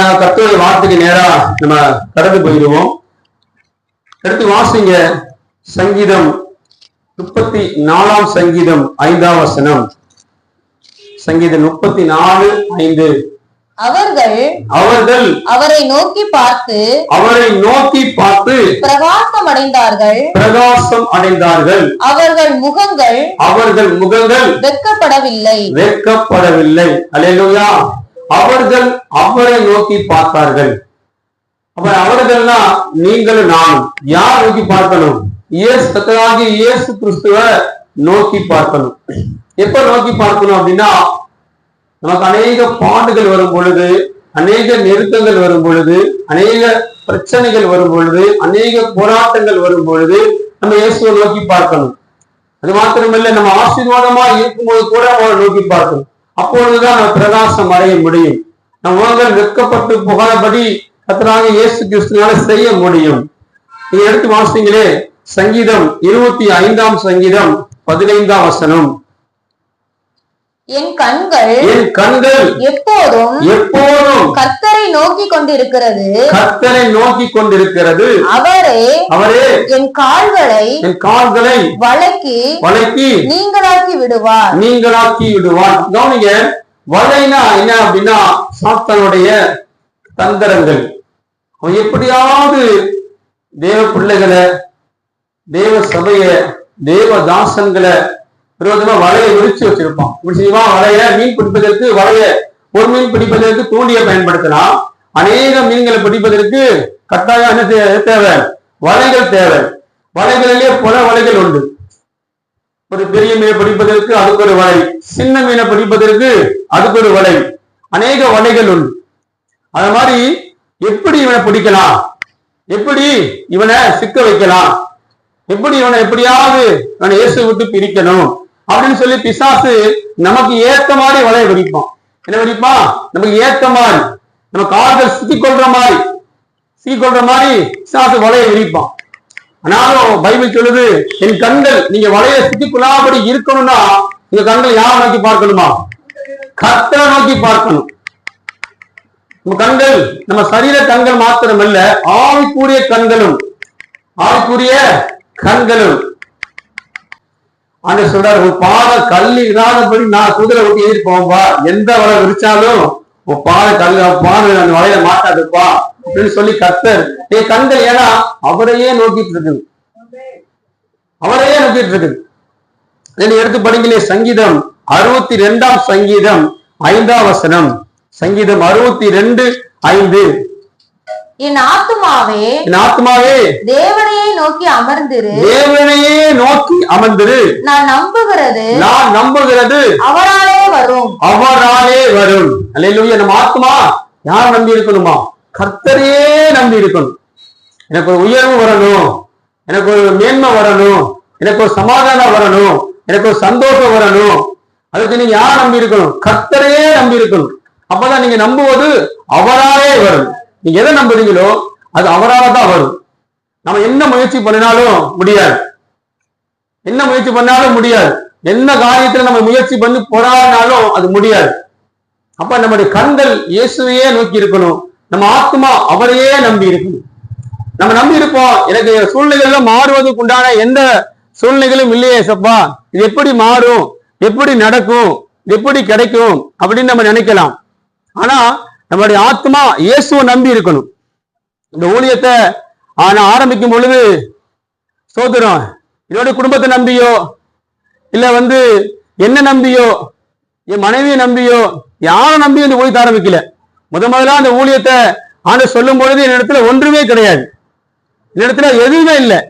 கர்த்தருடைய வார்த்தைக்கு நேரா நம்ம கடந்து போயிடுவோம். எடுத்து வாசிங்க சங்கீதம் முப்பத்தி நாலாம் சங்கீதம் ஐந்தாம் வசனம். சங்கீதம் முப்பத்தி நாலு ஐந்து. அவர்கள் அவர்கள் அவரை நோக்கி பார்த்து அவரை நோக்கி பார்த்து பிரகாசம் அடைந்தார்கள். பிரகாசம் அடைந்தார்கள். அவர்கள் முகங்கள் அவர்கள் முகங்கள் வெட்கப்படவில்லை. வெட்கப்படவில்லை. அல்லேலூயா. அவர்கள் அவரை நோக்கி பார்த்தார்கள். அப்ப அவர்கள்னா நீங்களும் நானும். யார் நோக்கி பார்க்கணும்? இயேசு கத்தராகி இயேசு கிறிஸ்துவ நோக்கி பார்க்கணும். எப்ப நோக்கி பார்க்கணும் அப்படின்னா நமக்கு அநேக பாண்டுகள் வரும் பொழுது அநேக நெருக்கங்கள் வரும் பொழுது அநேக பிரச்சனைகள் வரும் பொழுது அநேக போராட்டங்கள் வரும் பொழுது நம்ம இயேசுவை நோக்கி பார்க்கணும். அது மாத்திரமில்லை நம்ம ஆசீர்வாதமா இருக்கும்போது கூட அவரை நோக்கி பார்க்கணும். அப்பொழுதுதான் நம்ம பிரகாசம் அடைய முடியும். நம் உலகம் வெட்கப்பட்டு புகழபடி கத்தராக இயேசு கிறிஸ்துனால செய்ய முடியும். நீங்க எடுத்து வாசிங்களே. சங்கீதம் இருபத்தி ஐந்தாம் சங்கீதம் பதினைந்தாம் வசனம். என் கண்கள் என் கண்கள் எப்போதும் எப்போதும் கர்த்தரை நோக்கி கொண்டிருக்கிறது. கர்த்தரை நோக்கி கொண்டிருக்கிறது. அவரே அவரே என் கால்களை என் கால்களை வழக்கி வளைக்கி நீங்களாக்கி விடுவார். நீங்களாக்கி விடுவான் கவனிங்க வலைனா என்ன அப்படின்னா சாத்தானுடைய தந்திரங்கள். அவன் எப்படியாவது தேவ பிள்ளைகளை தேவ சபைய தேவ தாசன்களை விரோதமா வலையை விரிச்சு வச்சிருப்பான் இப்படி செய்வான் வலைய மீன் பிடிப்பதற்கு வலைய ஒரு மீன் பிடிப்பதற்கு தூண்டியை பயன்படுத்தலாம். அநேக மீன்களை பிடிப்பதற்கு கட்டாயம் என்ன தேவை? வலைகள் தேவை. வலைகளிலே பல வலைகள் உண்டு. ஒரு பெரிய மீனை பிடிப்பதற்கு அதுக்கு ஒரு வலை. சின்ன மீனை பிடிப்பதற்கு அதுக்கு ஒரு வலை. அநேக வலைகள் உண்டு. அது மாதிரி எப்படி இவனை பிடிக்கலாம்? எப்படி இவனை சிக்க வைக்கலாம்? எப்படி இவனை எப்படியாவது இவனை இயேசு விட்டு பிரிக்கணும்? அப்படின்னு சொல்லி பிசாசு நமக்கு ஏத்த மாதிரி வலையை விரிப்பான் என்ன வெடிப்பான் நமக்கு ஏத்த மாதிரி. நம்ம கால்கள் சிக்கிக்கொள்ற மாதிரி. சிக்கிக்கொள்ற மாதிரி பிசாசு வலையை விரிப்பான் ஆனாலும் பைபிள் சொல்லுது என் கண்கள் நீங்க வலைய சிக்கிக்கொள்ளாபடி இருக்கணும்னா உங்க கண்கள் யாரை நோக்கி பார்க்கணுமா? கத்தரை நோக்கி பார்க்கணும். நம்ம கண்கள் நம்ம சரீர கண்கள் மாத்திரமல்ல ஆவிக்குரிய கண்களும் ஆவிக்குரிய கண்களும். ஆண்டு சொல்றாரு உன் பாத கல் இல்லாதபடி நான் குதிரை ஓட்டி ஏறி போவா எந்த வலை விரிச்சாலும் உன் பாத கல் பாத அந்த வலையில மாட்டாதுப்பா. அப்படின்னு சொல்லி கத்தர் நீ கண்கள் ஏன்னா அவரையே நோக்கிட்டு இருக்குது. அவரையே நோக்கிட்டு இருக்குது. இதை எடுத்து படிங்களே சங்கீதம் அறுபத்தி ரெண்டாம் சங்கீதம் ஐந்தாம் வசனம். சங்கீதம் அறுபத்தி ரெண்டு ஐந்து. என் ஆத்துமாவே என் ஆத்மாவே தேவனையை நோக்கி அமர்ந்திரு. தேவனையே நோக்கி அமர்ந்திரு. நான் நம்புகிறது நான் நம்புகிறது. அவராலே வரும். அவராலே வரும். அல்லேலூயா நம்ம ஆத்மா யார் நம்பி இருக்கணுமா கர்த்தரையே நம்பி இருக்கணும் எனக்கு ஒரு உயர்வு வரணும். எனக்கு ஒரு மேன்மை வரணும். எனக்கு ஒரு சமாதானம் வரணும். எனக்கு ஒரு சந்தோஷம் வரணும். அதுக்கு நீங்க யார் நம்பி இருக்கணும் கர்த்தரையே நம்பி இருக்கணும் அப்பதான் நீங்க நம்புவது அவராலே வரும். நீங்க எதை நம்புறீங்களோ அது அவரால தான் வரும். நம்ம என்ன முயற்சி பண்ணினாலும் முடியாது. என்ன முயற்சி பண்ணாலும் முடியாது. என்ன காரியத்துல நம்ம முயற்சி பண்ணி போராடினாலும் அது முடியாது. அப்ப நம்முடைய கண்கள் இயேசுவையே நோக்கி இருக்கணும். நம்ம ஆத்மா அவரையே நம்பி இருக்கணும். நம்ம நம்பி இருப்போம். எனக்கு சூழ்நிலைகள்ல மாறுவதற்கு உண்டான எந்த சூழ்நிலைகளும் இல்லையே சப்பா. இது எப்படி மாறும்? எப்படி நடக்கும்? இது எப்படி கிடைக்கும்? அப்படின்னு நம்ம நினைக்கலாம். ஆனா நம்மளுடைய ஆத்மா இயேசுவை நம்பி இருக்கணும். இந்த ஊழியத்தை ஆனா ஆரம்பிக்கும் பொழுது சோதரம் என்னுடைய குடும்பத்தை நம்பியோ இல்ல வந்து என்ன நம்பியோ என் மனைவியை நம்பியோ யாரை நம்பியும் இந்த ஊழியத்தை ஆரம்பிக்கல. முத முதல்ல அந்த ஊழியத்தை ஆண்டு சொல்லும் பொழுது என்னிடத்துல ஒன்றுமே கிடையாது. என்னிடத்துல எதுவுமே இல்லை.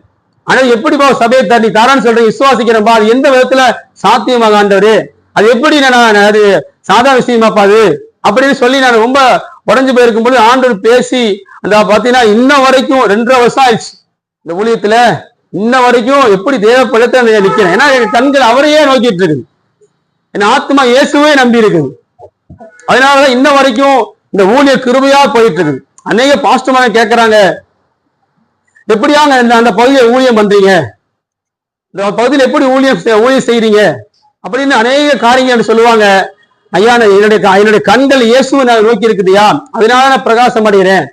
ஆனா எப்படி பா சபையை தண்ணி தாரான்னு சொல்றேன் விசுவாசிக்கிறேன்பா அது எந்த விதத்துல சாத்தியமாக ஆண்டவரு அது எப்படி நான் அது சாதா விஷயமாப்பா அது? அப்படின்னு சொல்லி நான் ரொம்ப உடஞ்சு போயிருக்கும் பொழுது ஆண்டவர் பேசி அந்த பாத்தீங்கன்னா இன்ன வரைக்கும் ரெண்டரை வருஷம் ஆயிடுச்சு. இந்த ஊழியத்துல இன்ன வரைக்கும் எப்படி தேவைப்படுத்த நிக்கிறேன். ஏன்னா என் கண்கள் அவரையே நோக்கிட்டு இருக்குது. என் ஆத்மா இயேசுவே நம்பி இருக்குது. அதனாலதான் இன்ன வரைக்கும் இந்த ஊழிய கிருபையா போயிட்டு இருக்குது. அநேக பாஸ்டமான கேட்கறாங்க எப்படியாங்க இந்த அந்த பகுதியை ஊழியம் பண்றீங்க? இந்த பகுதியில் எப்படி ஊழியம் ஊழியம் செய்யறீங்க அப்படின்னு அநேக காரியங்கள் சொல்லுவாங்க. ஐயா நான் என்னுடைய க- என்னுடைய கண்கள் இயேசுவை நான் நோக்கி இருக்குதுயா? அதனால நான் பிரகாசம் அடைகிறேன்.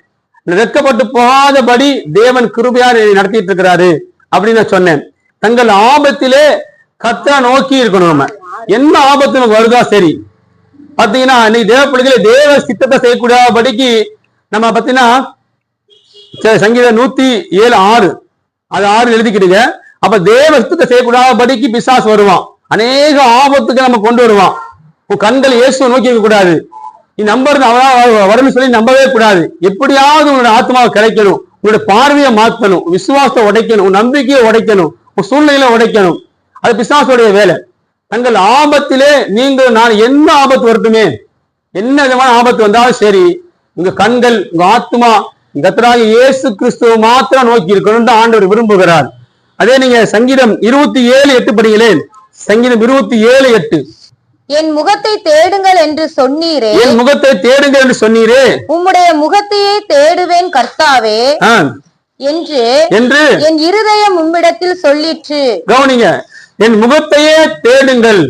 நான் வெட்கப்பட்டு போகாதபடி தேவன் கிருபையா என்னை நடத்திட்டு இருக்கிறாரு அப்படின்னு நான் சொன்னேன். தங்கள் ஆபத்திலே கத்தா நோக்கி இருக்கணும் நம்ம. என்ன ஆபத்து வருதா சரி. பாத்தீங்கன்னா இன்னைக்கு தேவ பிள்ளைகளை தேவ சித்தத்தை செய்யக்கூடாதபடிக்கு நம்ம பாத்தீங்கன்னா சங்கீதம் நூத்தி ஏழு ஆறு. அது ஆறு எழுதிக்கிடுங்க. அப்ப தேவ சித்தத்தை செய்யக்கூடாதபடிக்கு பிசாஸ் வருவான். அநேக ஆபத்துக்கு நம்ம கொண்டு வருவான். உன் கண்கள் இயேசுவை நோக்கி கூடாது. நீ நம்புறது அவனா வரும்னு சொல்லி நம்பவே கூடாது. எப்படியாவது உன்னோட ஆத்மாவை கிடைக்கணும். உன்னோட பார்வையை மாத்தணும் விசுவாசத்தை உடைக்கணும். உன் நம்பிக்கையை உடைக்கணும். உன் சூழ்நிலையில உடைக்கணும். அது பிசாசுடைய வேலை. தங்கள் ஆபத்திலே நீங்கள் நான் என்ன ஆபத்து வரட்டுமே என்ன விதமான ஆபத்து வந்தாலும் சரி உங்க கண்கள் உங்க ஆத்மா கத்தராக இயேசு கிறிஸ்துவ மாத்திரம் நோக்கி இருக்கணும்னு ஆண்டவர் விரும்புகிறார். அதே நீங்க சங்கீதம் இருபத்தி ஏழு எட்டு படிங்களேன் சங்கீதம் இருபத்தி ஏழு எட்டு. என் முகத்தை தேடுங்கள் என்று சொன்னீரே. என் முகத்தை தேடுங்கள் என்று சொன்னீரே. உம்முடைய முகத்தையே தேடுவேன் கர்த்தாவே. என்று என்று என் இருதயம் உம்மிடத்தில் சொல்லிற்று. கவனிங்க என் முகத்தையே தேடுங்கள்.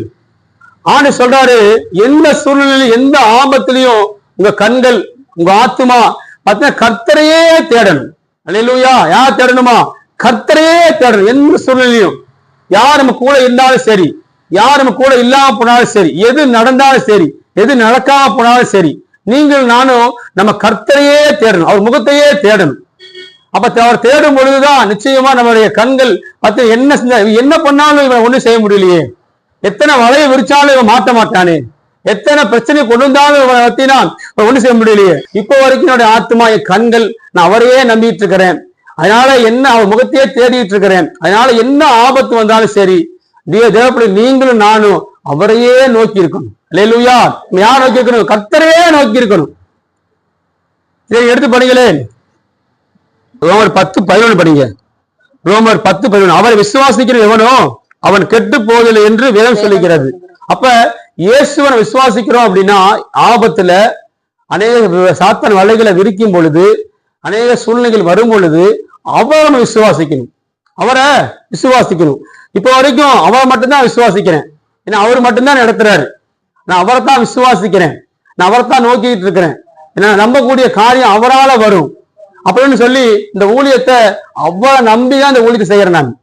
ஆண்டு சொல்றாரு எந்த சூழ்நிலையிலும் எந்த ஆபத்திலையும் உங்க கண்கள் உங்க ஆத்துமா பார்த்தீங்கன்னா கர்த்தரையே தேடணும். அல்லேலூயா யார் தேடணுமா? கர்த்தரையே தேடணும். எந்த சூழ்நிலையும் யார் நம்ம கூட இருந்தாலும் சரி. யார் நம்ம கூட இல்லாம போனாலும் சரி எது நடந்தாலும் சரி எது நடக்காம போனாலும் சரி நீங்கள் நானும் நம்ம கர்த்தரையே தேடணும். அவர் முகத்தையே தேடணும். அப்ப அவர் தேடும் பொழுதுதான் நிச்சயமா நம்மளுடைய கண்கள் பத்து என்ன என்ன பண்ணாலும் இவன் ஒண்ணும் செய்ய முடியலையே. எத்தனை வலையை விரிச்சாலும் இவன் மாட்ட மாட்டானே. எத்தனை பிரச்சனை கொண்டு வந்தாலும் இவனை பத்தினா இவன் ஒண்ணும் செய்ய முடியலையே. இப்போ வரைக்கும் என்னுடைய ஆத்மா என் கண்கள் நான் அவரையே நம்பிட்டு இருக்கிறேன். அதனால என்ன அவர் முகத்தையே தேடிட்டு இருக்கிறேன். அதனால என்ன ஆபத்து வந்தாலும் சரி தேவப்படி நீங்களும் நானும் அவரையே நோக்கி இருக்கணும் இல்லையா யார் நோக்கி இருக்கணும்? கர்த்தரையே நோக்கி இருக்கணும். சரி எடுத்து படிங்களேன் ரோமர் பத்து பதினொன்று படிங்க. ரோமர் பத்து பதினொன்று அவரை விசுவாசிக்கிற எவனோ அவன் கெட்டு போவதில்லை என்று வேதம் சொல்லுகிறது. அப்ப இயேசுவனை விசுவாசிக்கிறோம் அப்படின்னா ஆபத்துல அநேக சாத்தன் வலைகளை விரிக்கும் பொழுது அநேக சூழ்நிலைகள் வரும் பொழுது அவரை நம்ம விசுவாசிக்கணும். அவரை விசுவாசிக்கணும். இப்போ வரைக்கும் அவரை மட்டும்தான் விசுவாசிக்கிறேன். ஏன்னா அவர் மட்டும்தான் நடத்துறாரு. நான் அவரை தான் விசுவாசிக்கிறேன். நான் அவரை தான் நோக்கிட்டு இருக்கிறேன். ஏன்னா நம்பக்கூடிய காரியம் அவரால வரும். அப்படின்னு சொல்லி இந்த ஊழியத்தை அவ்வளவு நம்பிதான் இந்த ஊழியத்தை செய்யறேன் நான்.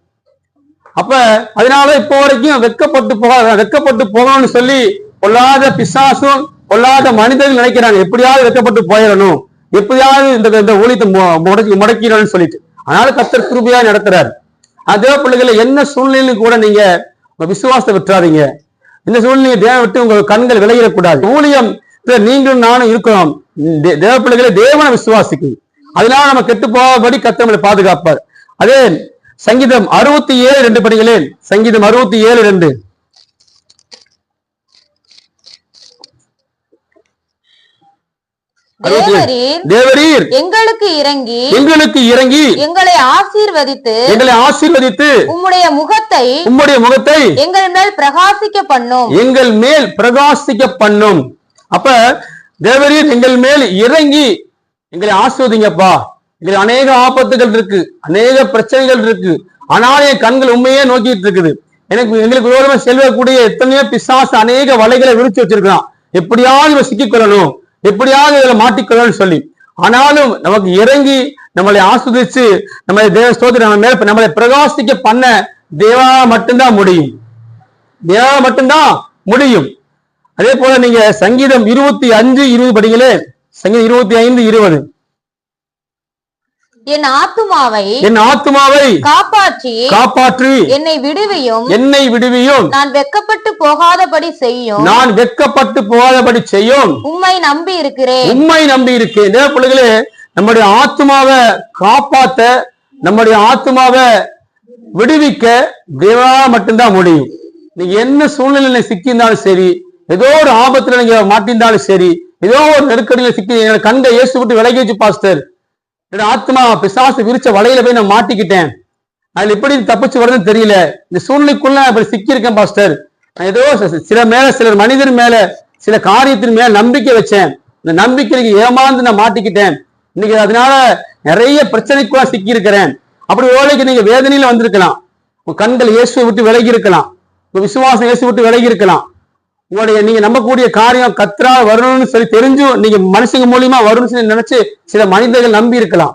அப்ப அதனால இப்போ வரைக்கும் வெட்கப்பட்டு போக வெக்கப்பட்டு போகணும்னு சொல்லி கொல்லாத பிசாசும் கொல்லாத மனிதர்கள் நினைக்கிறாங்க. எப்படியாவது வெக்கப்பட்டு போயிடணும். எப்படியாவது இந்த இந்த ஊழியத்தை மு- முடக்கி முடக்கிடணும்னு சொல்லிட்டு. அதனால கத்தர் கிருபையா நடத்துறாரு. அதே பிள்ளைகளை என்ன சூழ்நிலையிலும் கூட நீங்க விசுவாசத்தை விட்டுறாதீங்க. இந்த சூழ்நிலையை தேவன் விட்டு உங்க கண்கள் விளையிடக்கூடாது ஊழியம் நீங்களும் நானும் இருக்கிறோம் தேவ பிள்ளைகளை தேவனை விசுவாசிக்கும். அதனால நம்ம கெட்டு போகாதபடி கத்தர் நம்மளை பாதுகாப்பார். அதே சங்கீதம் அறுபத்தி ஏழு ரெண்டு படிகளேன் சங்கீதம் அறுபத்தி ஏழு ரெண்டு அறுபத்தி ஏழு. தேவரீர் எங்களுக்கு இறங்கி எங்களுக்கு இறங்கி எங்களை ஆசீர்வதித்து எங்களை ஆசீர்வதித்து உம்முடைய முகத்தை உம்முடைய முகத்தை எங்கள் மேல் பிரகாசிக்க பண்ணும். எங்கள் மேல் பிரகாசிக்க பண்ணும். அப்ப தேவரீர் எங்கள் மேல் இறங்கி எங்களை ஆசிர்வதிங்கப்பா. எங்களுக்கு அநேக ஆபத்துகள் இருக்கு அநேக பிரச்சனைகள் இருக்கு. ஆனால் என் கண்கள் உண்மையே நோக்கிட்டு இருக்குது. எனக்கு எங்களுக்கு விரோதமா செல்வக்கூடிய எத்தனையோ பிசாசு அநேக வலைகளை விரிச்சு வச்சிருக்கான் எப்படியாவது சிக்கிக்கொள்ளணும் எப்படியாவது இதுல மாட்டிக்கொள்ளணும்னு சொல்லி. ஆனாலும் நமக்கு இறங்கி நம்மளை ஆஸ்வதிச்சு நம்மளை தேவ ஸ்தோத்திரம் நம்ம மேல நம்மளை பிரகாசிக்க பண்ண தேவா மட்டும்தான் முடியும். தேவா மட்டும்தான் முடியும். அதே போல நீங்க சங்கீதம் இருபத்தி அஞ்சு இருபது படிங்களே சங்கீதம் இருபத்தி ஐந்து இருபது. என் ஆத்துமாவை என் ஆத்மாவை காப்பாற்றி காப்பாற்றி என்னை விடுவியும். என்னை விடுவியும். நான் வெட்கப்பட்டு போகாதபடி செய்யும். நான் வெட்கப்பட்டு போகாதபடி செய்யும். உம்மை நம்பி இருக்கிறேன். உண்மை நம்பி இருக்கு தேவ பிள்ளைகளே நம்முடைய ஆத்மாவை காப்பாத்த நம்முடைய ஆத்மாவை விடுவிக்க தேவா மட்டும்தான் முடியும். நீங்க என்ன சூழ்நிலையில சிக்கியிருந்தாலும் சரி ஏதோ ஒரு ஆபத்துல நீங்க மாட்டியிருந்தாலும் சரி ஏதோ ஒரு நெருக்கடியில சிக்கி கண்கை இயேசு விட்டு விலகி வச்சு பாஸ்டர் என்னோட ஆத்மா பிசாசு விரிச்ச வலையில போய் நான் மாட்டிக்கிட்டேன். அதுல எப்படி தப்பிச்சு வருதுன்னு தெரியல. இந்த சூழ்நிலைக்குள்ள நான் இப்படி சிக்கியிருக்கேன் பாஸ்டர். நான் ஏதோ சில மேல சிலர் மனிதர் மேல சில காரியத்தின் மேல நம்பிக்கை வச்சேன். இந்த நம்பிக்கைக்கு ஏமாந்து நான் மாட்டிக்கிட்டேன். இன்னைக்கு அதனால நிறைய பிரச்சனைக்குள்ள சிக்கி இருக்கிறேன் அப்படி ஓலைக்கு நீங்க வேதனையில வந்திருக்கலாம். உங்க கண்கள் இயேசுவை விட்டு விலகி இருக்கலாம். உங்க விசுவாசம் இயேசு விட்டு விலகி இருக்கலாம். உங்களுடைய நீங்க நம்பக்கூடிய காரியம் கத்ரா வரணும்னு சொல்லி தெரிஞ்சும் நீங்க மனுஷங்க மூலியமா வரும்னு சொல்லி நினைச்சு சில மனிதர்கள் நம்பி இருக்கலாம்.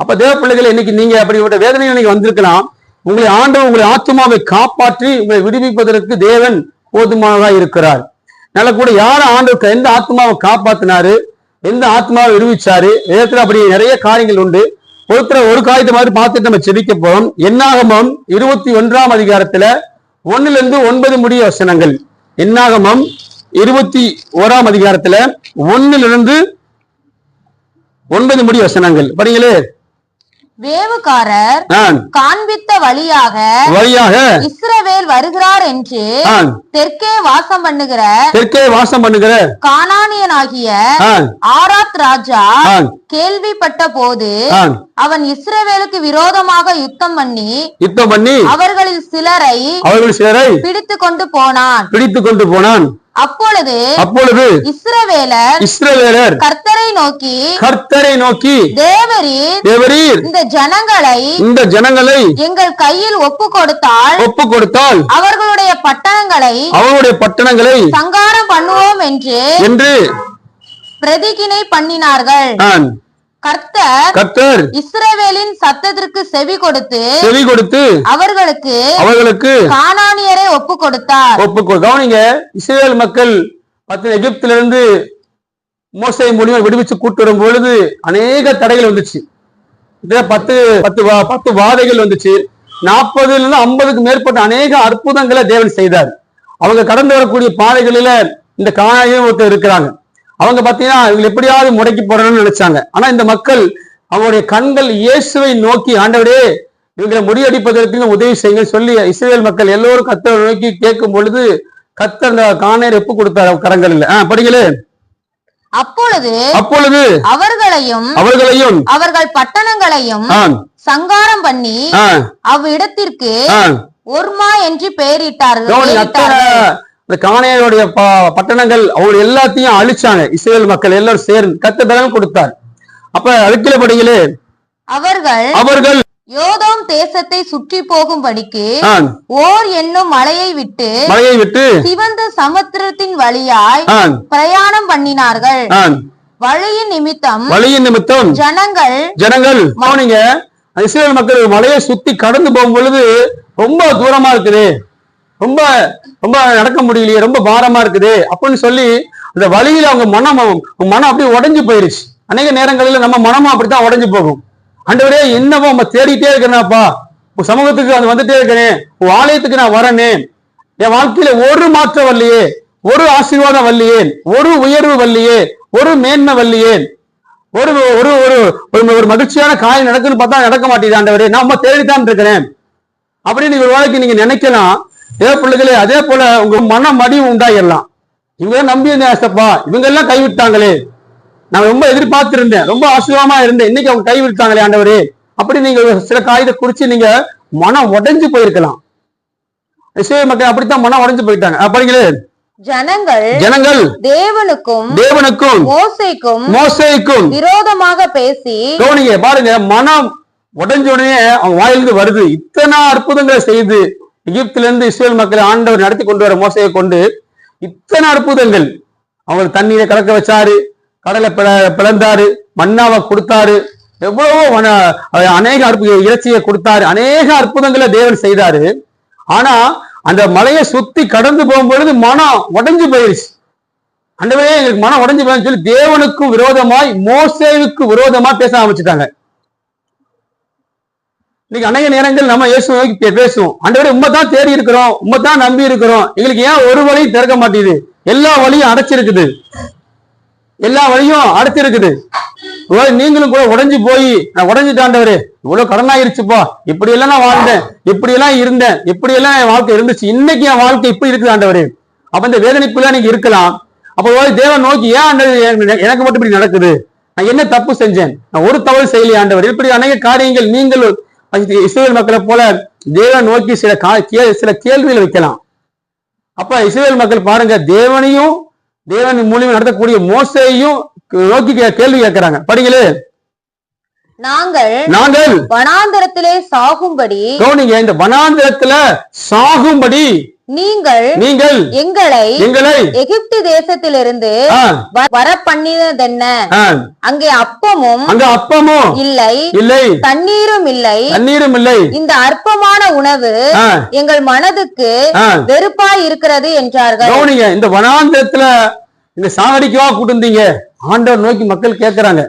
அப்ப தேவ பிள்ளைகள் இன்னைக்கு நீங்க அப்படிப்பட்ட வேதனைகள் நீங்க வந்திருக்கலாம். உங்களை ஆண்டவர் உங்களை ஆத்மாவை காப்பாற்றி உங்களை விடுவிப்பதற்கு தேவன் போதுமானதா இருக்கிறார். நல்ல கூட யார ஆண்டவர் எந்த ஆத்மாவை காப்பாத்தினாரு? எந்த ஆத்மாவை விடுவிச்சாரு? வேதத்துல அப்படி நிறைய காரியங்கள் உண்டு. ஒருத்தர ஒரு காரியத்தை மாதிரி பார்த்துட்டு நம்ம செபிக்க போறோம். என்னாகமம் இருபத்தி ஒன்றாம் அதிகாரத்துல ஒன்னுல இருந்து ஒன்பது முடிய வசனங்கள். என்னாகமம் இருபத்தி ஓராம் அதிகாரத்துல ஒன்னிலிருந்து ஒன்பது முடி வசனங்கள். படிங்களே. வேவுகாரர் நான் காண்பித்த வழியாக வழியாக இஸ்ரவேல் வருகிறார் என்று தெற்கே வாசம் பண்ணுகிற தெற்கே வாசம் பண்ணுகிற கானானியனாகிய ஆராத் ராஜா கேள்விப்பட்ட போது அவன் இஸ்ரவேலுக்கு விரோதமாக யுத்தம் பண்ணி யுத்தம் பண்ணி அவர்களில் சிலரை அவர்கள் சிலரை பிடித்து கொண்டு போனான். பிடித்து கொண்டு போனான். அப்பொழுது அப்பொழுது இஸ்ரவேலர் இஸ்ரவேலர் கர்த்தரை நோக்கி கர்த்தரை நோக்கி தேவரீர் தேவரீர் இந்த ஜனங்களை இந்த ஜனங்களை எங்கள் கையில் ஒப்பு கொடுத்தால் ஒப்பு கொடுத்தால் அவர்களுடைய பட்டணங்களை அவருடைய பட்டணங்களை சங்காரம் பண்ணுவோம் என்று என்று பிரதிகினை பண்ணினார்கள். கர்த்தர் கர்த்தர் இஸ்ரவேலின் சத்தத்திற்கு செவி கொடுத்து செவி கொடுத்து அவர்களுக்கு அவர்களுக்கு கானானியரை ஒப்பு கொடுத்தார் ஒப்பு கவனிங்க இஸ்ரேல் மக்கள் பத்து எகிப்திலிருந்து மோசை மூலியமா விடுவிச்சு கூட்டு வரும் பொழுது அநேக தடைகள் வந்துச்சு. பத்து பத்து பத்து வாதைகள் வந்துச்சு. நாற்பதுல இருந்து ஐம்பதுக்கு மேற்பட்ட அநேக அற்புதங்களை தேவன் செய்தார். அவங்க கடந்து வரக்கூடிய பாதைகளில இந்த காணாயும் ஒருத்தர் இருக்கிறாங்க. அவங்க பாத்தீங்கன்னா இவங்க எப்படியாவது முடக்கி போடணும்னு நினைச்சாங்க. ஆனா இந்த மக்கள் அவங்களுடைய கண்கள் இயேசுவை நோக்கி ஆண்டவரே இவங்களை முறியடிப்பதற்கு உதவி செய்யுங்க சொல்லி இஸ்ரேல் மக்கள் எல்லோரும் கத்தரை நோக்கி கேட்கும் பொழுது கத்தர் காணேர் ஒப்பு கொடுத்தார் அவர் கரங்களில். ஆஹ் படிங்களே. அப்பொழுது அப்பொழுது அவர்களையும் அவர்களையும் அவர்கள் பட்டணங்களையும் சங்காரம் பண்ணி அவ்விடத்திற்கு ஒர்மா என்று பெயரிட்டார்கள். இந்த காணையருடைய ப- பட்டணங்கள் அவங்க எல்லாத்தையும் அழிச்சாங்க. இஸ்ரேல் மக்கள் எல்லாரும் சேர்ந்து கத்த பலன் கொடுத்தார். அப்ப படிங்களே அவர்கள் அவர்கள் யோதோம் தேசத்தை சுற்றி போகும்படிக்கு ஓர் என்னும் மலையை விட்டு மலையை விட்டு சிவந்த சமுத்திரத்தின் வழியாய் பிரயாணம் பண்ணினார்கள். வழியின் நிமித்தம் வழியின் நிமித்தம் ஜனங்கள் ஜனங்கள் கவனிங்க இஸ்ரேல் மக்கள் மலையை சுத்தி கடந்து போகும் பொழுது ரொம்ப தூரமா இருக்குது. ரொம்ப ரொம்ப நடக்க முடியலையே ரொம்ப பாரமா இருக்குது. அப்படின்னு சொல்லி அந்த வழியில அவங்க மனம் மனம் அப்படியே உடஞ்சு போயிருச்சு. அநேக நேரங்களில் நம்ம மனமும் அப்படித்தான் உடஞ்சு போகும். அண்டவரே என்னவோ நம்ம தேடிட்டே இருக்கிறேனாப்பா. உன் சமூகத்துக்கு அது வந்துட்டே இருக்கிறேன். உன் ஆலயத்துக்கு நான் வரனே. என் வாழ்க்கையில ஒரு மாற்றம் வரலையே. ஒரு ஆசீர்வாதம் வரலையே. ஒரு உயர்வு வரலையே. ஒரு மேன்மை வரலையே. ஒரு ஒரு ஒரு ஒரு மகிழ்ச்சியான காரியம் நடக்குன்னு பார்த்தா நடக்க மாட்டேங்குது ஆண்டவரே. நான் தேடித்தான் இருக்கிறேன். அப்படின்னு ஒரு வாழ்க்கை நீங்க நினைக்கலாம். ஏ பிள்ளைகளே அதே போல உங்க மன மடிவு உண்டாயிடலாம் இவங்க நம்பி ஆசப்பா இவங்க எல்லாம் கைவிட்டாங்களே. நான் ரொம்ப எதிர்பார்த்திருந்தேன். ரொம்ப ஆசீர்வாதமா இருந்தேன். இன்னைக்கு அவங்க கைவிட்டாங்களே ஆண்டவரே. அப்படி நீங்க சில காரியத்தை குறிச்சு நீங்க மனம் உடைஞ்சு போயிருக்கலாம். இஸ்ரேல் மக்கள் அப்படித்தான் மனம் உடைஞ்சு போயிட்டாங்க. அப்படிங்களே ஜனங்கள் ஜனங்கள் தேவனுக்கும் தேவனுக்கும் மோசைக்கும் மோசைக்கும் விரோதமாக பேசி கவனிங்க பாருங்க மனம் உடைஞ்ச உடனே அவன் வாயிலிருந்து வருது. இத்தனை அற்புதங்களை செய்து எகிப்திலிருந்து இஸ்ரேல் மக்களை ஆண்டவர் நடத்தி கொண்டு வர மோசையை கொண்டு இத்தனை அற்புதங்கள். அவர் தண்ணீரை கலக்க வச்சாரு கடலை பிளந்தாரு மண்ணாவை கொடுத்தாரு எவ்வளவோ அநேக அற்புத இறைச்சியை கொடுத்தாரு அநேக அற்புதங்களை தேவன் செய்தாரு. ஆனா அந்த மலையை சுத்தி கடந்து போகும்பொழுது மனம் உடஞ்சு போயிருச்சு. அண்டவே எங்களுக்கு மனம் உடஞ்சு போயிருச்சு சொல்லி தேவனுக்கும் விரோதமாய் மோசேவுக்கு விரோதமா பேச ஆரம்பிச்சுட்டாங்க. இன்னைக்கு அநேக நேரங்கள் நம்ம இயேசு நோக்கி பேசுவோம். ஆண்டவரே உண்மை தான் தேடி இருக்கிறோம். உண்மை தான் நம்பி இருக்கிறோம். எங்களுக்கு ஏன் ஒரு வழியும் திறக்க மாட்டேங்குது? எல்லா வழியும் அடைச்சிருக்குது. எல்லா வழியும் அடைச்சிருக்குது. நீங்களும் கூட உடைஞ்சு போய் நான் உடஞ்சிட்டாண்டவரு இவ்வளவு கடனாயிருச்சுப்பா. இப்படி எல்லாம் நான் வாழ்ந்தேன். இப்படி எல்லாம் இருந்தேன். இப்படி எல்லாம் என் வாழ்க்கை இருந்துச்சு. இன்னைக்கு என் வாழ்க்கை இப்படி இருக்குது ஆண்டவரே. அப்ப இந்த வேதனைக்குள்ள நீங்க இருக்கலாம். அப்போ தேவன் நோக்கி ஏன் எனக்கு- மட்டும் இப்படி நடக்குது? நான் என்ன தப்பு செஞ்சேன்? நான் ஒரு தவறு செய்யலையாண்டவர் இப்படி அநேக காரியங்கள் நீங்கள் இஸ்ரேல் மக்களை போல தேவன் நோக்கி சில சில கேள்விகள் வைக்கலாம். அப்ப இஸ்ரேல் மக்கள் பாருங்க தேவனையும் தேவன் மூலியமா நடத்தக்கூடிய மோசையும் நோக்கி கேள்வி கேட்கிறாங்க. படிங்களே நாங்கள் நாங்கள் வனாந்தரத்திலே சாகும்படி கவனிங்க இந்த வனாந்திரத்துல சாகும்படி நீங்கள் நீங்கள் எங்களை எங்களை எகிப்து தேசத்திலிருந்து வர பண்ணினதென்ன அங்கே அப்பமும் அங்க அப்பமும் இல்லை. இல்லை. தண்ணீரும் இல்லை. தண்ணீரும் இல்லை. இந்த அற்பமான உணவு எங்கள் மனதுக்கு. வெறுப்பாய் இருக்கிறது என்றார்கள். இந்த வனாந்தரத்துல இந்த சாகடிக்கவா கூட்டிருந்தீங்க? ஆண்டவர் நோக்கி மக்கள் கேட்கறாங்க.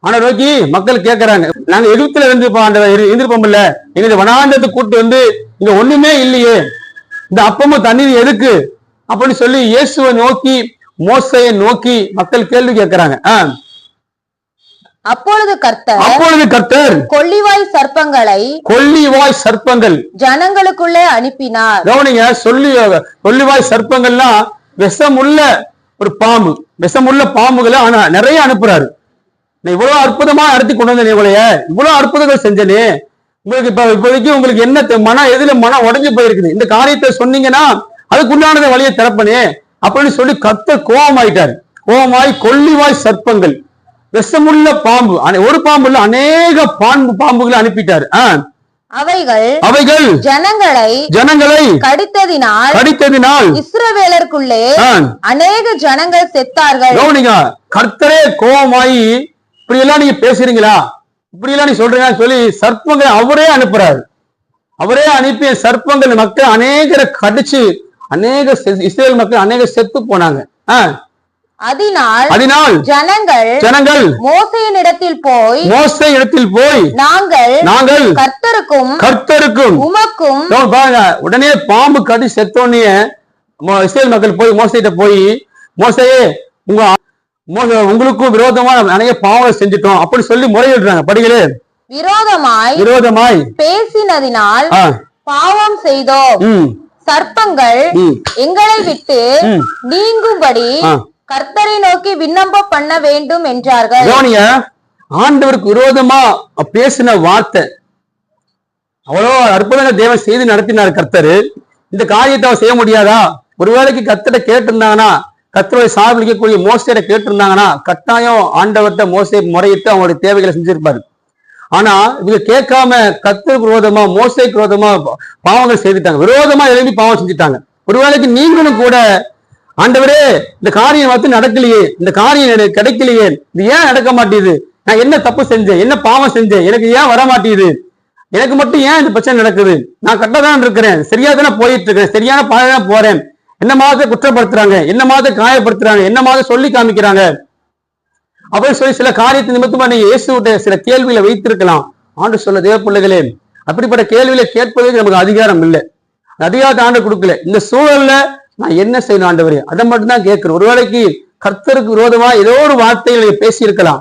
ஆண்டவர் நோக்கி மக்கள் கேட்கறாங்க. நாங்க எகிப்துல இருந்திருப்போம் ஆண்டவர். இரு- இருந்திருப்போம் இல்ல. எங்க இந்த வனாந்தரத்துக்கு கூட்டு வந்து இங்க ஒண்ணுமே இல்லையே. இந்த அப்பமும் தண்ணீர் எதுக்கு? அப்படின்னு சொல்லி இயேசுவை நோக்கி மோசையை நோக்கி மக்கள் கேள்வி கேட்கறாங்க. ஆ. அப்பொழுது கர்த்தர் அப்பொழுது கர்த்தர் கொள்ளிவாய் சர்ப்பங்களை கொல்லிவாய் சர்ப்பங்கள். ஜனங்களுக்குள்ளே அனுப்பினார். கவனிங்க சொல்லி கொல்லிவாய் சர்ப்பங்கள்லாம் விஷமுள்ள ஒரு பாம்பு. விஷமுள்ள பாம்புகளை ஆனா நிறைய அனுப்புறாரு. இவ்வளவு அற்புதமா நடத்தி கொண்டு வந்தேன் இவ்வளவு அற்புதங்கள் செஞ்சனே. உங்களுக்கு இப்ப இப்போதைக்கு உங்களுக்கு என்ன மனம் எதுல மனம் உடைஞ்சு போயிருக்குது? இந்த காரியத்தை சொன்னீங்கன்னா அதுக்குண்டானத வழியை திறப்பனே அப்படின்னு சொல்லி கத்த கோபமாயிட்டாரு. கோபமாய் கொல்லிவாய் சர்ப்பங்கள். விஷமுள்ள பாம்பு ஒரு பாம்பு இல்ல அநேக பாம்பு பாம்புகளை அனுப்பிட்டாரு. அவைகள் அவைகள் ஜனங்களை ஜனங்களை கடித்ததினால் கடித்ததினால் இஸ்ரவேலருக்குள்ளே அநேக ஜனங்கள் செத்தார்கள். கர்த்தரே கோபமாயி இப்படி எல்லாம் நீங்க பேசுறீங்களா? இப்படி எல்லாம் நீ சொல்றீங்கன்னு சொல்லி சர்ப்பங்களை அவரே அனுப்புறாரு. அவரே அனுப்பி சர்ப்பங்கள் மக்கள் அநேகரை கடிச்சு அநேக இஸ்ரேல் மக்கள் அநேக செத்து போனாங்க. அதனால் அதனால் ஜனங்கள் ஜனங்கள் மோசையினிடத்தில் போய் மோச இடத்தில் போய் நாங்கள் நாங்கள் கர்த்தருக்கும் கர்த்தருக்கும் உமக்கும் பாருங்க உடனே பாம்பு கடி செத்தோடனே மோ- இஸ்ரேல் மக்கள் போய் மோசைட்ட போய் மோசையே உங்க உங்களுக்கும் விரோதமா நிறைய பாவங்களை செஞ்சுட்டோம் அப்படி சொல்லி முறையிடுறாங்க. படிகளே. விரோதமாய் விரோதமாய். பேசினதினால் பாவம் செய்தோம். சர்ப்பங்கள் எங்களை விட்டு. நீங்கும்படி. கர்த்தரை நோக்கி விண்ணப்பம் பண்ண வேண்டும் என்றார்கள். கவனிங்க ஆண்டவருக்கு விரோதமா பேசின வார்த்தை. அவ்வளோ அற்புதங்க தேவன் செய்து நடத்தினார் கர்த்தர். இந்த காரியத்தை செய்ய முடியாதா? ஒருவேளைக்கு கர்த்தரை கேட்டிருந்தாங்கன்னா கர்த்தருடைய சார்பிக்கக்கூடிய மோசையிட கேட்டிருந்தாங்கன்னா கட்டாயம் ஆண்டவர்கிட்ட மோசை முறையிட்டு அவங்களுடைய தேவைகளை செஞ்சிருப்பாரு. ஆனா இவங்க கேட்காம கத்து விரோதமா மோசை விரோதமா பாவங்கள் செய்துட்டாங்க. விரோதமா எழுப்பி பாவம் செஞ்சுட்டாங்க. ஒருவேளைக்கு நீங்களும் கூட ஆண்டவரே இந்த காரியம் வந்து நடக்கலையே இந்த காரியம் எனக்கு கிடைக்கலையே இது ஏன் நடக்க மாட்டேங்குது? நான் என்ன தப்பு செஞ்சேன்? என்ன பாவம் செஞ்சேன்? எனக்கு ஏன் வர மாட்டேங்குது? எனக்கு மட்டும் ஏன் இந்த பிரச்சனை நடக்குது? நான் கரெக்டா தான் இருக்கிறேன். சரியா தானே போயிட்டு இருக்கிறேன் சரியான பாதை தான் போறேன். என்ன மாதத்தை குற்றப்படுத்துறாங்க? என்ன மாதத்தை காயப்படுத்துறாங்க? என்ன மாதம் சொல்லி காமிக்கிறாங்க? அப்படின்னு சொல்லி சில காரியத்தை நிமித்தமா நீங்க இயேசுகிட்ட சில கேள்விகளை வைத்திருக்கலாம். ஆண்டு சொல்ல தேவ பிள்ளைகளே அப்படிப்பட்ட கேள்விகளை கேட்பதற்கு நமக்கு அதிகாரம் இல்லை. அதிகாரத்தை ஆண்டு கொடுக்கல. இந்த சூழல்ல நான் என்ன செய்யணும் ஆண்டவர்? அதை மட்டும் தான் கேட்கிறேன். ஒருவேளைக்கு கர்த்தருக்கு விரோதமா ஏதோ ஒரு வார்த்தைகளை நீங்க பேசியிருக்கலாம்.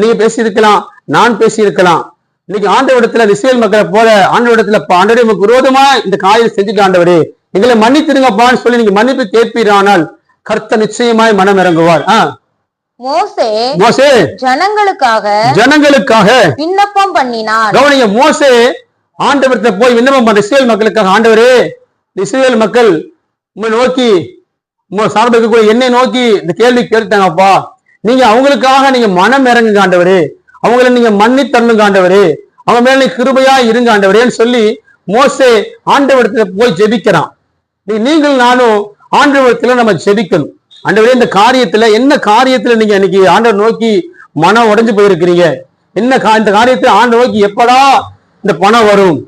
நீங்க பேசியிருக்கலாம். நான் பேசியிருக்கலாம். இன்னைக்கு ஆண்டவரிடத்துல இஸ்ரேல் மக்களை போல ஆண்டவரிடத்துல ஆண்டவரே நமக்கு விரோதமா இந்த காரியம் செஞ்சுட்டு ஆண்டவரே. எங்களை மன்னித்திருங்கப்பான்னு சொல்லி நீங்க மன்னிப்பு கேட்பீரானால் கர்த்தர் நிச்சயமாய் மனம் இறங்குவார். ஆ. மோசே மோசே. ஜனங்களுக்காக ஜனங்களுக்காக விண்ணப்பம் கவனிங்க மோசே ஆண்டவரத்துல போய் விண்ணப்பம் பண்ற இஸ்ரேல் மக்களுக்காக ஆண்டவரே இஸ்ரேல் மக்கள் உண்மை நோக்கி சார்பில் இருக்கக்கூடிய என்னை நோக்கி இந்த கேள்வி கேட்டாங்கப்பா. நீங்க அவங்களுக்காக நீங்க மனம் இறங்குங்க ஆண்டவரே. அவங்கள நீங்க மன்னி தரணுங்க ஆண்டவரே. அவங்க மேல நீ கிருபையா இருங்க ஆண்டவரேன்னு சொல்லி மோசே ஆண்டவரத்துல போய் ஜெபிக்கிறான். நீங்கள் நானும் ஆண்டவரத்துல நம்ம ஜெபிக்கணும் ஆண்டவரே இந்த காரியத்துல என்ன காரியத்துல நீங்க இன்னைக்கு ஆண்டவர் நோக்கி மனம் உடஞ்சு போயிருக்கிறீங்க? என்ன கா- இந்த காரியத்துல ஆண்டவர் நோக்கி எப்படா இந்த பணம் வரும்?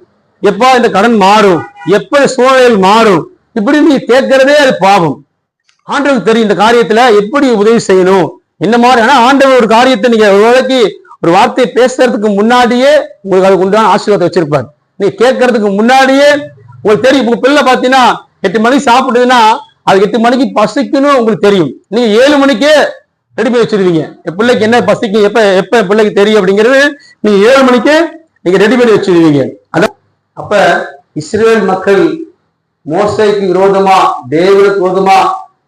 எப்பா இந்த கடன் மாறும்? எப்ப சூழல் மாறும்? இப்படி நீ கேட்கிறதே அது பாவம். ஆண்டவருக்கு தெரியும் இந்த காரியத்துல எப்படி உதவி செய்யணும்? என்ன மாதிரி ஆனா ஆண்டவர் ஒரு காரியத்தை நீங்க ஒரு ஒரு வார்த்தையை பேசுறதுக்கு முன்னாடியே உங்களுக்கு அதுக்கு உண்டான ஆசீர்வாதம் வச்சிருப்பார். நீ கேட்கறதுக்கு முன்னாடியே உங்களுக்கு தெரியும் உங்க பிள்ளை பாத்தீங்கன்னா எட்டு மணிக்கு சாப்பிடுதுன்னா அது எட்டு மணிக்கு பசிக்குன்னு உங்களுக்கு தெரியும். நீங்க ஏழு மணிக்கே ரெடி பண்ணி வச்சிருவீங்க. என் பிள்ளைக்கு என்ன பசிக்கு எப்ப எப்ப என் பிள்ளைக்கு தெரியும் அப்படிங்கிறது நீங்க ஏழு மணிக்கு நீங்க ரெடி பண்ணி வச்சிருவீங்க. அதான். அப்ப இஸ்ரேல் மக்கள் மோசைக்கு விரோதமா தேவனுக்கு விரோதமா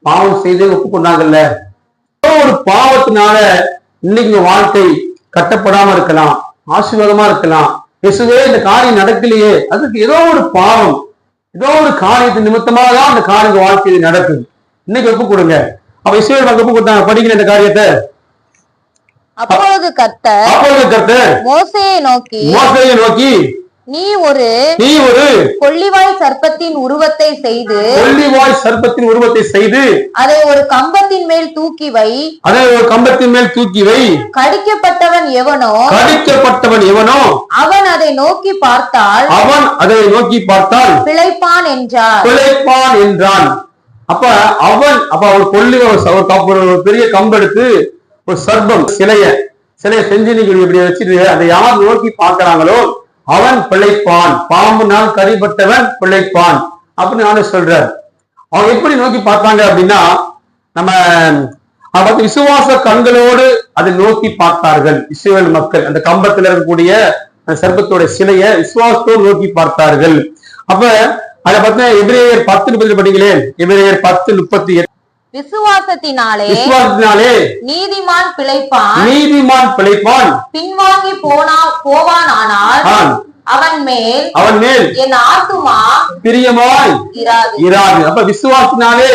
பாவம் செய்து ஒப்புக்கொண்டாங்கல்ல? ஏதோ ஒரு பாவத்தினால இன்னைக்கு வாழ்க்கை கட்டப்படாம இருக்கலாம் ஆசீர்வாதமா இருக்கலாம். இயேசுவே இந்த காரியம் நடக்கலையே. அதுக்கு ஏதோ ஒரு பாவம். ஏதோ ஒரு காரியத்தின் நிமித்தமாக தான் அந்த காரியம் வாழ்க்கையில் நடக்குது. இன்னைக்கு ஒப்பு கொடுங்க. அப்ப இஸ்ரேல் மக்கள் ஒப்பு கொடுத்தாங்க. படிக்கிற இந்த காரியத்தை. அப்பொழுது கர்த்தர் அப்பொழுது கர்த்தர் மோசேயை நோக்கி மோசையை நோக்கி நீ ஒரு நீ ஒரு கொள்ளிவாய் சர்ப்பத்தின் உருவத்தை செய்து கொல்லிவாய் சர்ப்பத்தின் உருவத்தை செய்து அதை ஒரு கம்பத்தின் மேல் தூக்கி வை. அதை ஒரு கம்பத்தின் மேல் தூக்கி வை. கடிக்கப்பட்டவன் எவனோ கடிக்கப்பட்டவன் எவனோ அவன் அதை நோக்கி பார்த்தால் அவன் அதை நோக்கி பார்த்தால் பிழைப்பான் என்றார். பிழைப்பான் என்றான். அப்ப அவன் அப்ப அவர் கம்பு- ஒரு பெரிய கம்பெடுத்து ஒரு சர்ப்பம் சிலைய சிலைய செஞ்சு நீங்க இப்படி வச்சுட்டு அதை யார் நோக்கி பார்க்கறாங்களோ அவன் பிழைப்பான். பாம்புனால் கறிப்பட்டவன் பிழைப்பான். அப்படின்னு நானே சொல்றார் அவங்க எப்படி நோக்கி பார்த்தாங்க அப்படின்னா நம்ம அவன் பார்த்து விசுவாச கண்களோடு அதை நோக்கி பார்த்தார்கள். இஸ்ரேல் மக்கள் அந்த கம்பத்துல இருக்கக்கூடிய சர்பத்தோட சிலைய விசுவாசத்தோடு நோக்கி பார்த்தார்கள். அப்ப அதை பார்த்தா எபிரேயர் பத்து முப்பத்தி படிங்களேன். எபிரேயர் பத்து முப்பத்தி எட்டு. விசுவாசத்தினாலே விசுவாசத்தினாலே நீதிமான் பிழைப்பான். நீதிமான் பிழைப்பான். பின்வாங்கி போனா போவானானால். அவன் மேல் அவன் மேல் என் ஆத்துமா பிரியமாய் இராது. அப்ப விசுவாசத்தினாலே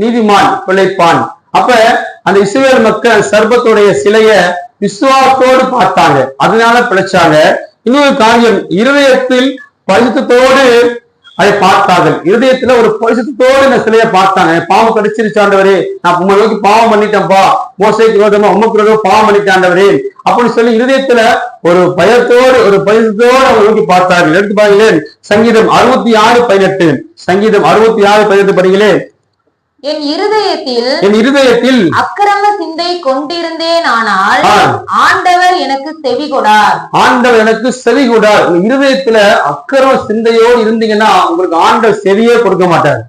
நீதிமான் பிழைப்பான். அப்ப அந்த இஸ்ரவேல் மக்கள் சர்பத்துடைய சிலைய விசுவாசத்தோடு பார்த்தாங்க. அதனால பிழைச்சாங்க. இன்னொரு காரியம் இருதயத்தில் பரிசுத்தத்தோடு அதை பார்த்தார்கள். இருதயத்துல ஒரு பரிசுத்தோடு இந்த சிலையை பார்த்தாங்க. பாவம் கடிச்சிருச்சாண்டவரே நான் உங்களை நோக்கி பாவம் பண்ணிட்டேன்ப்பா மோசைக்கு விரோதமா உமக்கு விரோதமா பாவம் பண்ணிட்டாண்டவரே அப்படின்னு சொல்லி இருதயத்துல ஒரு பயத்தோடு ஒரு பரிசுத்தோடு அவங்க நோக்கி பார்த்தார்கள். எடுத்து பாருங்களேன். சங்கீதம் அறுபத்தி ஆறு பதினெட்டு. சங்கீதம் அறுபத்தி ஆறு பதினெட்டு படிகளே. என் இருதயத்தில் என் இருதயத்தில் அக்கிரம சிந்தை கொண்டிருந்தேன் ஆனால் ஆண்டவர் எனக்கு செவி கொடார். ஆண்டவர் எனக்கு செவி கூடார். இருதயத்துல அக்கறை சிந்தையோடு இருந்தீங்கன்னா உங்களுக்கு ஆண்டவர் செவியே கொடுக்க மாட்டார்.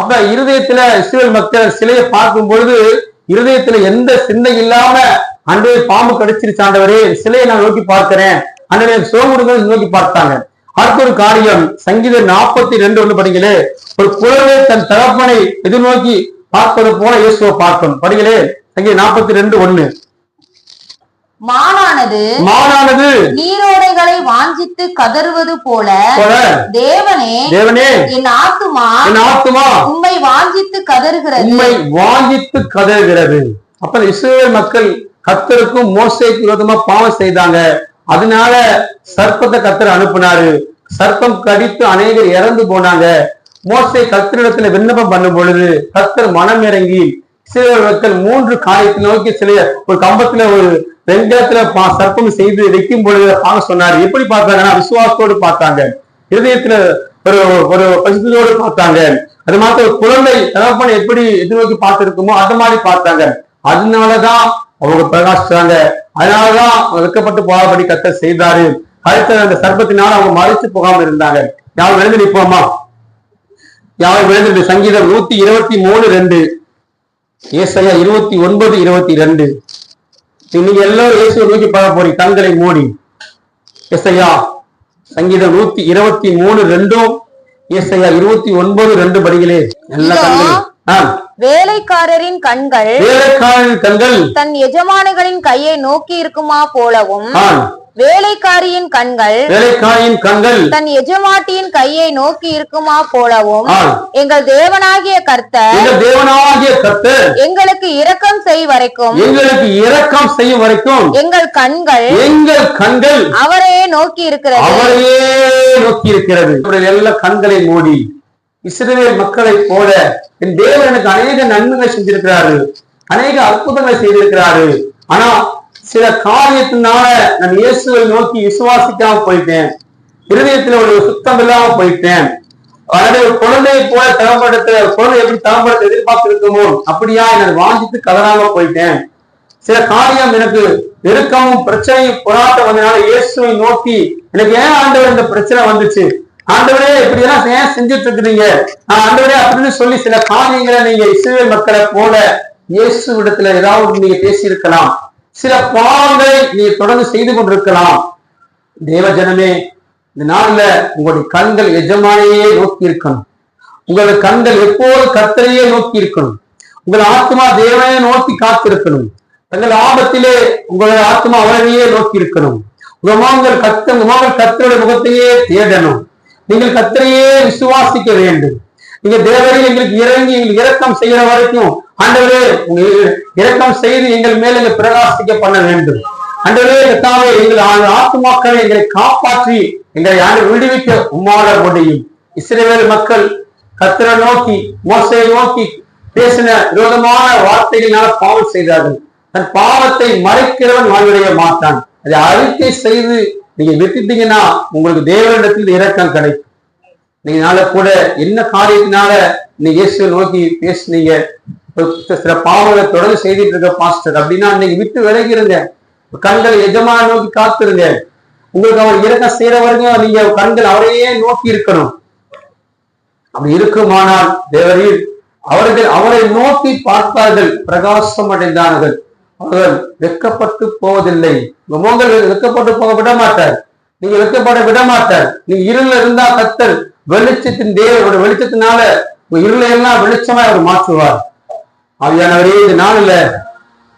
அப்ப இருதயத்துல இஸ்ரேல் மக்கள் சிலையை பார்க்கும் பொழுது இருதயத்துல எந்த சிந்தை இல்லாம அன்றே பாம்பு கடிச்சிருச்சு ஆண்டவரே சிலையை நான் நோக்கி பார்க்கிறேன். அன்றே சோமுடுங்கள் நோக்கி பார்த்தாங்க. அடுத்த ஒரு காரியம் சங்கீதம் நாற்பத்தி ரெண்டு ஒண்ணு படிங்களே ஒரு குழந்தை தன் தகப்பனை எதிர்நோக்கி பார்ப்பது போல இயேசுவை பார்க்கும். படிங்களே சங்கீதம் நாற்பத்தி ரெண்டு ஒண்ணு. மானானது மானானது நீரோடைகளை வாஞ்சித்து கதறுவது போல தேவனே தேவனே என் ஆத்துமா என் ஆத்துமா உம்மை வாஞ்சித்து கதறுகிறது. உண்மை வாங்கித்து கதறுகிறது. அப்ப இந்த இஸ்ரவேல் மக்கள் கத்தருக்கும் மோசைக்கு விரோதமா பாவம் செய்தாங்க. அதனால சர்ப்பத்தை கத்தர் அனுப்புனாரு. சர்ப்பம் கடித்து அநேகர் இறந்து போனாங்க. மோசை கத்தரிடத்துல விண்ணப்பம் பண்ணும் பொழுது கத்தர் மனம் இறங்கி சிலவர்கள் மூன்று காரியத்தை நோக்கி சில ஒரு கம்பத்துல ஒரு வெங்கலத்துல பா- சர்ப்பம் செய்து வைக்கும் பொழுது பார்க்க சொன்னாரு. எப்படி பார்த்தாங்கன்னா விசுவாசத்தோடு பார்த்தாங்க. இதயத்துல ஒரு ஒரு பசுத்தோடு பார்த்தாங்க. அது மாத்திர ஒரு குழந்தை தகப்பனை எப்படி எதிர்நோக்கி பார்த்திருக்குமோ அந்த மாதிரி பார்த்தாங்க. அதனாலதான் அவங்க பிரகாசிச்சாங்க அதனாலதான் வெட்கப்பட்டு போகாதபடி கத்த செய்தாரு. அடுத்த அந்த சர்ப்பத்தினால அவங்க மறைச்சு போகாம இருந்தாங்க. யாரும் எழுந்து நிற்போமா? யாரும் எழுந்து சங்கீதம் நூத்தி இருபத்தி மூணு ரெண்டு. ஏசையா இருபத்தி ஒன்பது இருபத்தி ரெண்டு. நீங்க எல்லாரும் இயேசுவை நோக்கி பார்க்க போறீங்க. கண்களை மூடி. ஏசையா சங்கீதம் நூத்தி இருபத்தி மூணு ரெண்டும் ஏசையா இருபத்தி ஒன்பது ரெண்டு படிகளே. எல்லா. கண்களும். ஆ, வேலைக்காரரின் கண்கள் வேலைக்காரன் கண்கள் தன் எஜமானிகளின் கையை நோக்கி இருக்குமா போலவும் வேலைக்காரியின் கண்கள் வேலைக்காரின் கண்கள் தன் எஜமாட்டியின் கையை நோக்கி இருக்குமா போலவும் எங்கள் தேவனாகிய கர்த்தர் தேவனாகிய கர்த்தர் எங்களுக்கு இரக்கம் செய் வரைக்கும் எங்களுக்கு இரக்கம் செய்யும் வரைக்கும் எங்கள் கண்கள் எங்கள் கண்கள் அவரையே நோக்கி இருக்கிறது. அவரையே நோக்கி இருக்கிறது. எல்லா கண்களை மூடி இஸ்ரேல் மக்களை போல என் தேவன் எனக்கு அநேக நன்மைகளை செஞ்சிருக்கிறாரு அநேக அற்புதங்களை செய்திருக்கிறாரு. ஆனா சில காரியத்தினால நான் இயேசுவை நோக்கி விசுவாசிக்காம போயிட்டேன். இருதயத்துல ஒரு சுத்தம் இல்லாம போயிட்டேன். அதாவது ஒரு குழந்தையை போல தகப்படுத்த குழந்தை எப்படி தகப்படுத்த எதிர்பார்த்து இருக்குமோ அப்படியா எனக்கு வாஞ்சித்து கதறாம போயிட்டேன். சில காரியம் எனக்கு நெருக்கமும் பிரச்சனையும் போராட்டம் வந்தனால இயேசுவை நோக்கி எனக்கு ஏன் ஆண்டவர் இந்த பிரச்சனை வந்துச்சு? ஆண்டவரே இப்படி எல்லாம் ஏன் செஞ்சுட்டு இருக்கிறீங்க ஆண்டவரே அப்படின்னு சொல்லி சில காரியங்களை நீங்க இஸ்ரேல் மக்களை போல இயேசு இடத்துல ஏதாவது நீங்க பேசியிருக்கலாம். சில பாவங்களை நீங்க தொடர்ந்து செய்து கொண்டிருக்கலாம். தேவஜனமே இந்த நாள்ல உங்களுடைய கண்கள் எஜமானையே நோக்கி இருக்கணும். உங்களது கண்கள் எப்போது கர்த்தரையே நோக்கி இருக்கணும்? உங்கள் ஆத்மா தேவனையே நோக்கி காத்திருக்கணும். தங்கள் ஆபத்திலே உங்களது ஆத்மா அவரையே நோக்கி இருக்கணும். உங்க முகங்கள் கத்த உங்க முகங்கள் கத்தருடைய முகத்தையே தேடணும். நீங்கள் கத்தரையே விசுவாசிக்க வேண்டும். நீங்க தேவரே எங்களுக்கு இறங்கி எங்களுக்கு இரக்கம் செய்யற வரைக்கும் ஆண்டவரே உங்க இரக்கம் செய்து எங்கள் மேல பிரகாசிக்க பண்ண வேண்டும். ஆண்டவரே கத்தாவே எங்கள் ஆத்துமாக்களை எங்களை காப்பாற்றி எங்களை ஆண்டு விடுவிக்க உமாட முடியும். இஸ்ரேல் மக்கள் கத்தரை நோக்கி மோசையை நோக்கி பேசின விரோதமான வார்த்தைகளினால பாவம் செய்தார்கள். தன் பாவத்தை மறைக்கிறவன் வாழ்விடைய மாட்டான். அதை அறிக்கை செய்து நீங்க விட்டுட்டீங்கன்னா உங்களுக்கு தேவனிடத்தில் இரக்கம் கிடைக்கும். நீங்க நாள கூட என்ன காரியத்தினால நீ இயேசுவை நோக்கி பேசுனீங்க? சில பாவங்களை தொடர்ந்து செய்துட்டு இருக்க பாஸ்டர் அப்படின்னா நீங்க விட்டு விலகிருங்க. கண்களை எஜமான நோக்கி காத்துருங்க. உங்களுக்கு அவர் இரக்கம் செய்யற வரைக்கும் நீங்க கண்கள் அவரையே நோக்கி இருக்கணும். அப்படி இருக்குமானால் தேவரீர் அவர்கள் அவரை நோக்கி பார்த்தார்கள் பிரகாசம் அடைந்தார்கள். அவர்கள் வெக்கப்பட்டு போவதில்லை. உங்க வெக்கப்பட்டு போக விட மாட்டார் நீங்க வெக்கப்பட விட மாட்டார் நீங்க இருள இருந்தா கத்தர் வெளிச்சத்தின் தேவரோட வெளிச்சத்தினால உங்க இருளை எல்லாம் வெளிச்சமா அவர் மாற்றுவார். ஆவியானவரே இந்த நாளில்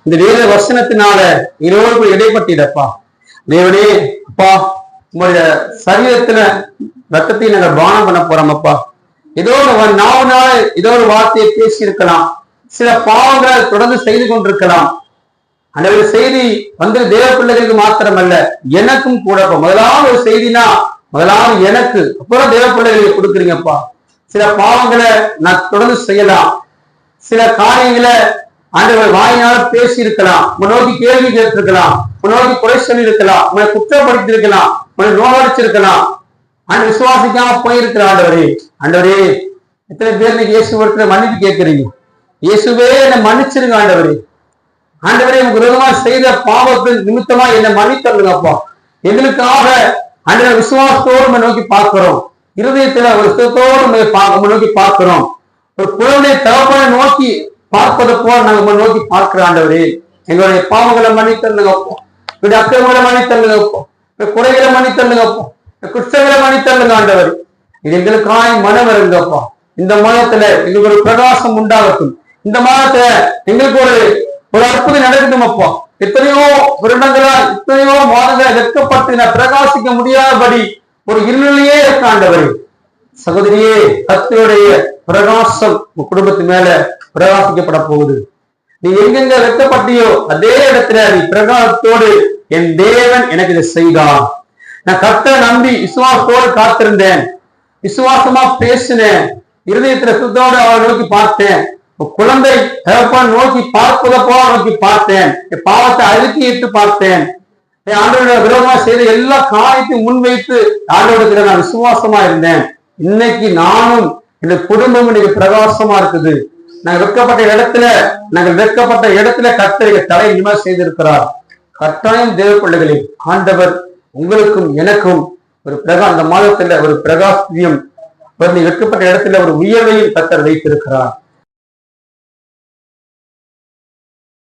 இந்த வேத வசனத்தினால இருவருக்கு இடைப்பட்டிடப்பா தேவனே அப்பா உங்களுடைய சரீரத்துல ரத்தத்தை நாங்க பானம் பண்ண போறோம் அப்பா. ஏதோ ஒரு நாவனால ஏதோ ஒரு வார்த்தையை பேசி இருக்கலாம் சில பாவங்களை தொடர்ந்து செய்து கொண்டிருக்கலாம். அந்த ஒரு செய்தி வந்து தேவ பிள்ளைகளுக்கு மாத்திரமல்ல எனக்கும் கூட முதலாவது ஒரு செய்தினா முதலாவது எனக்கு. அப்புறம் தேவ பிள்ளைகளுக்கு கொடுக்குறீங்கப்பா. சில பாவங்களை நான் தொடர்ந்து செய்யலாம். சில காரியங்களை ஆண்டவர் வாயினால பேசி இருக்கலாம் உன்னோக்கி கேள்வி கேட்டிருக்கலாம். உன்னோக்கி குறை சொல்லி இருக்கலாம் உன்னை குற்றப்படுத்தி இருக்கலாம் உன்னை நோவடிச்சிருக்கலாம் அந்த விசுவாசிக்காம போயிருக்கிற ஆண்டவரே. ஆண்டவரே எத்தனை பேர் நீங்க இயேசு ஒருத்தர் மன்னிப்பு கேட்கறீங்க? இயேசுவே என்னை மன்னிச்சிருங்க ஆண்டவரே. ஆண்டவரே உங்க விரோதமா செய்த பாவத்தின் நிமித்தமா என்னை மன்னித்தருங்கப்பா எங்களுக்காக ஆண்டவர் விசுவாசத்தோடு நம்ம நோக்கி பார்க்கிறோம். இருதயத்துல ஒரு சுத்தத்தோடு பா- நோக்கி பார்க்கிறோம். ஒரு குழந்தை தகப்பனை நோக்கி பார்ப்பது போல நாங்க நோக்கி பார்க்கிற ஆண்டவரே எங்களுடைய பாவங்களை மன்னித்தருங்கப்பா எங்களுடைய அக்கிரமங்களை மன்னித்தருங்கப்பா குறைகளை மன்னித்தருங்கப்பா எங்களுடைய குற்றங்களை மன்னித்தருங்க ஆண்டவர். இது எங்களுக்காய் மனம் இருங்கப்பா இந்த மாதத்துல எங்களுக்கு ஒரு பிரகாசம் உண்டாகட்டும். இந்த மாதத்துல எங்களுக்கு ஒரு ஒரு அற்புதம் நடக்கட்டும் அப்போ. எத்தனையோ வருடங்களால் எத்தனையோ மாதங்களா வெட்கப்பட்டு நான் பிரகாசிக்க முடியாதபடி ஒரு இருளிலேயே இருக்காண்டவர் சகோதரியே கத்தியுடைய பிரகாசம் உங்க குடும்பத்து மேல பிரகாசிக்கப்பட போகுது. நீ எங்கெங்க வெட்கப்பட்டியோ அதே இடத்துல நீ பிரகாசத்தோடு என் தேவன் எனக்கு இதை செய்தான் நான் கத்த நம்பி விசுவாசத்தோடு காத்திருந்தேன். விசுவாசமா பேசினேன். இருதயத்துல சுத்தோடு அவரை நோக்கி பார்த்தேன். குழந்தை தகப்பான் நோக்கி பார்ப்பதை போல நோக்கி பார்த்தேன். என் பாவத்தை அழுத்திட்டு பார்த்தேன். என் ஆண்டோட விரோதமா செய்த எல்லா காரியத்தையும் முன்வைத்து ஆண்டோட நான் விசுவாசமா இருந்தேன். இன்னைக்கு நானும் இந்த குடும்பம் இன்னைக்கு பிரகாசமா இருக்குது. நாங்க வெட்கப்பட்ட இடத்துல நாங்கள் வெட்கப்பட்ட இடத்துல கர்த்தரை தலை நிமா செய்திருக்கிறார். கட்டாயம் தேவ ஆண்டவர் உங்களுக்கும் எனக்கும் ஒரு பிரகா அந்த மாதத்துல ஒரு பிரகாசியம். ஒரு நீ வெட்கப்பட்ட இடத்துல ஒரு உயர்வையும் கத்தர் வைத்திருக்கிறார்.